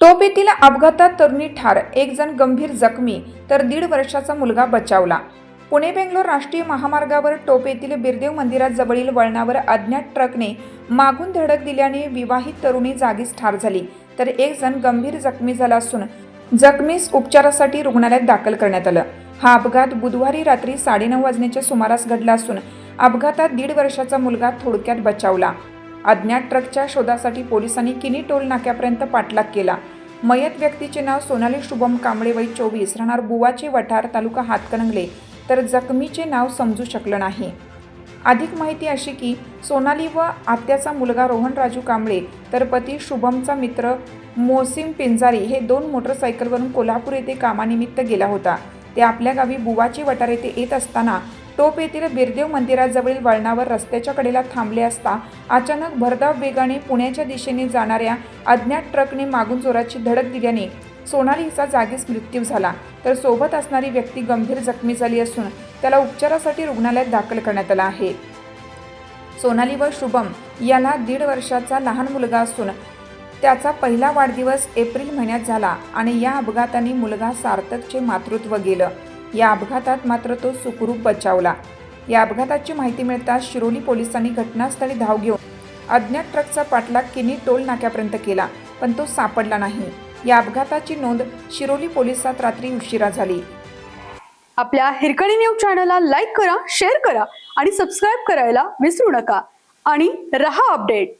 टोप येथील अपघातात तरुणी ठार एक जण गंभीर जखमी तर दीड वर्षाचा मुलगा बचावला. पुणे बेंगलोर राष्ट्रीय महामार्गावर टोप येथील बिरदेव मंदिरात जवळील वळणावर अज्ञात ट्रकने मागून धडक दिल्याने विवाहित तरुणी जागीच ठार झाली तर एक जण गंभीर जखमी झाला असून जखमीस उपचारासाठी रुग्णालयात दाखल करण्यात आलं. हा अपघात बुधवारी रात्री साडेनऊ वाजण्याच्या सुमारास घडला असून अपघातात दीड वर्षाचा मुलगा थोडक्यात बचावला. अज्ञात ट्रकच्या शोधासाठी पोलिसांनी किनी टोल नाक्यापर्यंत पाठलाग केला. मयत व्यक्तीचे नाव सोनाली शुभम कांबळे वय चोवीस राहणार बुवाचे वठार तालुका हातकणंगले. तर जखमीचे नाव समजू शकलं नाही. अधिक माहिती अशी की सोनाली व आत्याचा मुलगा रोहन राजू कांबळे तर पती शुभमचा मित्र मोसिम पिंजारी हे दोन मोटरसायकलवरून कोल्हापूर येथे कामानिमित्त गेला होता. ते आपल्या गावी बुवाचे वटार येथे येत असताना टोप येथील बिरदेव मंदिराजवळील वळणावर रस्त्याच्या कडेला थांबले असता अचानक भरधाव वेगाने पुण्याच्या दिशेने जाणाऱ्या अज्ञात ट्रकने मागून जोराची धडक दिल्याने सोनाली हिचा जागीच मृत्यू झाला. तर सोबत असणारी व्यक्ती गंभीर जखमी झाली असून त्याला उपचारासाठी रुग्णालयात दाखल करण्यात आला आहे. सोनाली व शुभम याला दीड वर्षाचा लहान मुलगा असून त्याचा पहिला वाढदिवस एप्रिल महिन्यात झाला आणि या अपघाताने मुलगा सार्थकचे मातृत्व गेलं. या अपघातात मात्र तो सुखरूप बचावला. या अपघाताची माहिती मिळताच शिरोली पोलिसांनी घटनास्थळी धाव घेऊन अज्ञात ट्रकचा पाठलाग किनी टोल नाक्यापर्यंत केला पण तो सापडला नाही. या अपघाताची नोंद शिरोली पोलिसात रात्री उशिरा झाली. आपल्या हिरकणी न्यूज चॅनलला लाईक करा शेअर करा आणि सबस्क्राईब करायला विसरू नका. आणि रहा अपडेट.